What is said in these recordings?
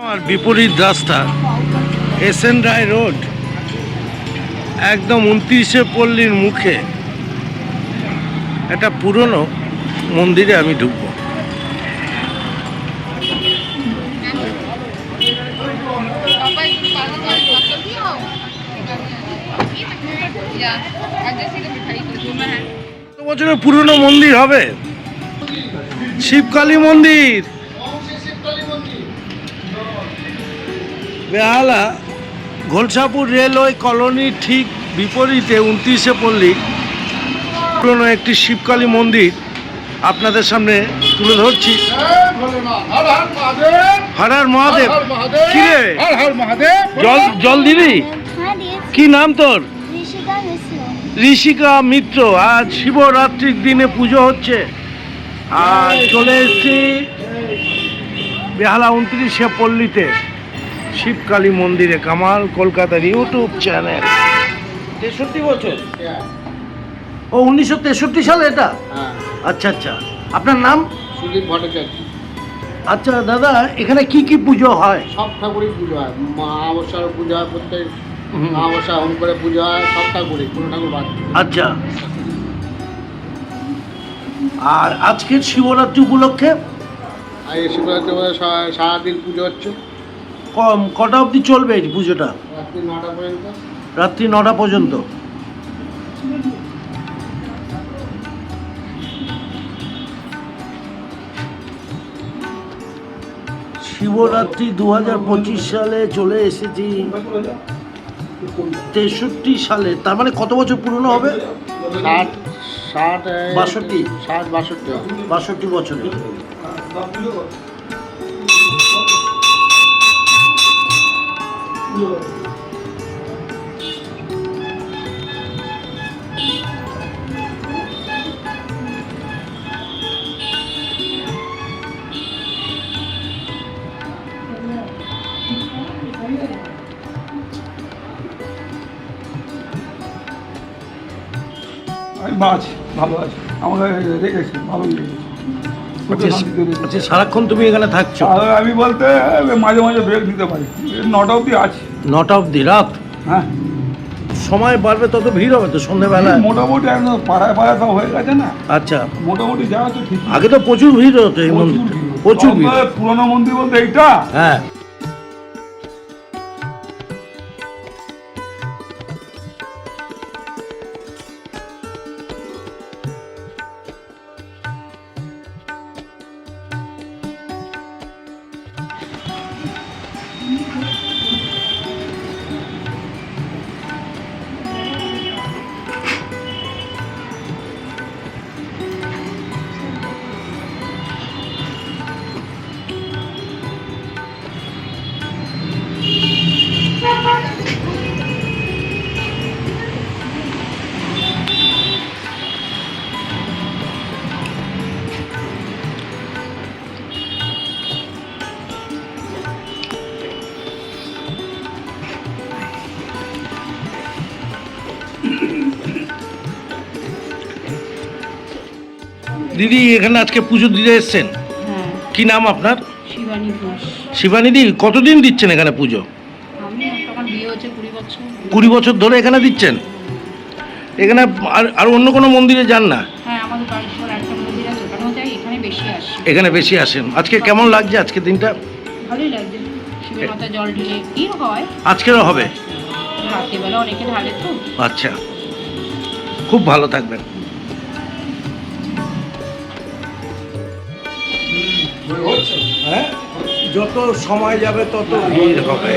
আমার বিপরীত রাস্তা এস এন রায় রোড একদম উনত্রিশে পল্লীর মুখে। একটা পুরনো মন্দিরে আমি ঢুকবো। বছরের পুরনো মন্দির হবে। শিবকালী মন্দির। বেহালা ঘোলসাপুর রেলওয়ে কলোনির ঠিক বিপরীতে উনত্রিশে পল্লী পুরনো একটি শিবকালী মন্দির। আপনাদের সামনে তুলে ধরছি। হর হর মহাদেব। কি রে? জল জল দিবি? হ্যাঁ কি নাম তোর? ঋষিকা মিত্র। আজ শিবরাত্রির দিনে পুজো হচ্ছে। আর চলে এসেছি বেহালা উনত্রিশে পল্লীতে। শিবকালী মন্দিরে কামাল কলকাতার ইউটিউব চ্যানেল। তেষট্টি বছর? ও উনিশশো তেষট্টি সালে এটা? আচ্ছা আচ্ছা। আপনার নাম? সুদীপ ভট্টাচার্য। আচ্ছা দাদা এখানে কি কি পুজো হয়? সব ঠাকুরই পুজো হয়। মা অবসর পুজো হয় প্রত্যেক হুম। মা অবসর হোম করে পুজো হয় সব ঠাকুরই কোনো ঠাকুর বাদ আচ্ছা। আর আজকের শিবরাত্রি উপলক্ষে? আর এই শিবরাত্রি সারাদিন পুজো হচ্ছে। কটা অবধি চলবে এই পুজোটা? রাত্রি নটা পর্যন্ত। রাত্রি নটা পর্যন্ত? শিবরাত্রি দু হাজার পঁচিশ সালে চলে এসেছি। তেষট্টি সালে। তার মানে কত বছর পুরনো হবে? ষাট ষাট বাষট্টি। ষাট বাষট্টি হবে। বাষট্টি বছরে। আমি আছি ভালো আছি। আমাকে রেখেছি ভালোই লেগেছে সারাক্ষণ তুমি এখানে থাকছো। আমি বলতে মাঝে মাঝে ব্রেক দিতে পারি। নটা অবধি আছি। নটা অবধি রাত? হ্যাঁ। সময় বাড়বে তত ভিড় হবে তো সন্ধ্যেবেলা মোটামুটি একদম পাড়ায় পাড়ায় সব হয়ে গেছে না? আচ্ছা। মোটামুটি যাওয়া তো ঠিক। আগে তো প্রচুর ভিড় হতো এই মন্দির প্রচুর ভিড়। পুরোনো মন্দির বলতে এইটা? হ্যাঁ। দিদি এখানে আজকে পুজো দিতে এসছেন? হ্যাঁ। কি নাম আপনার? শিবানী ঘোষ। শিবানিদি কতদিন দিচ্ছেন এখানে পুজো? আমি তখন বিয়ে হচ্ছে কুড়ি বছর। কুড়ি বছর ধরে এখানে দিচ্ছেন? এখানে আর আর অন্য কোনো মন্দিরে যান না? হ্যাঁ আমাদের বাড়ির পর একটা মন্দির আছে ওখানেও যাই এখানে বেশি আসি। এখানে বেশি আসেন। আজকে কেমন লাগছে আজকে দিনটা? ভালোই লাগছে। শিবের মাথায় জল ঢেলে কি হয়? আজকেরও হবে? রাত্রিবেলা অনেকে ঢালে তো। আচ্ছা। খুব ভালো থাকবেন। হ্যাঁ? যত সময় যাবে তত ভিড় হবে।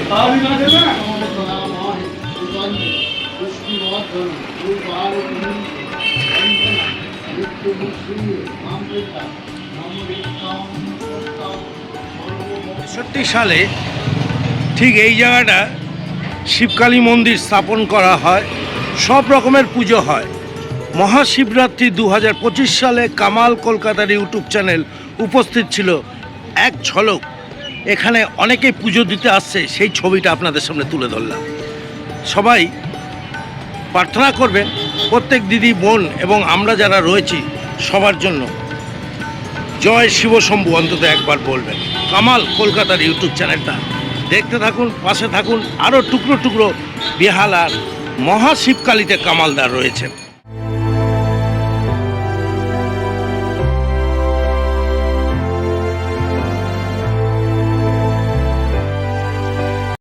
তেষট্টি সালে ঠিক এই জায়গাটা শিবকালী মন্দির স্থাপন করা হয়। সব রকমের পুজো হয়। মহাশিবরাত্রি দু হাজার পঁচিশ সালে কামাল কলকাতার ইউটিউব চ্যানেল উপস্থিত ছিল। এক ঝলক। এখানে অনেকেই পুজো দিতে আসছে, সেই ছবিটা আপনাদের সামনে তুলে ধরলাম। সবাই প্রার্থনা করবেন, প্রত্যেক দিদি, বোন এবং আমরা যারা রয়েছি সবার জন্য। জয় শিবশম্ভু, অন্তত একবার বলবেন। কামাল কলকাতার ইউটিউব চ্যানেলটা দেখতে থাকুন, পাশে থাকুন আরও টুকরো টুকরো বেহালার মহাশিবকালীতে কামালদার রয়েছেন।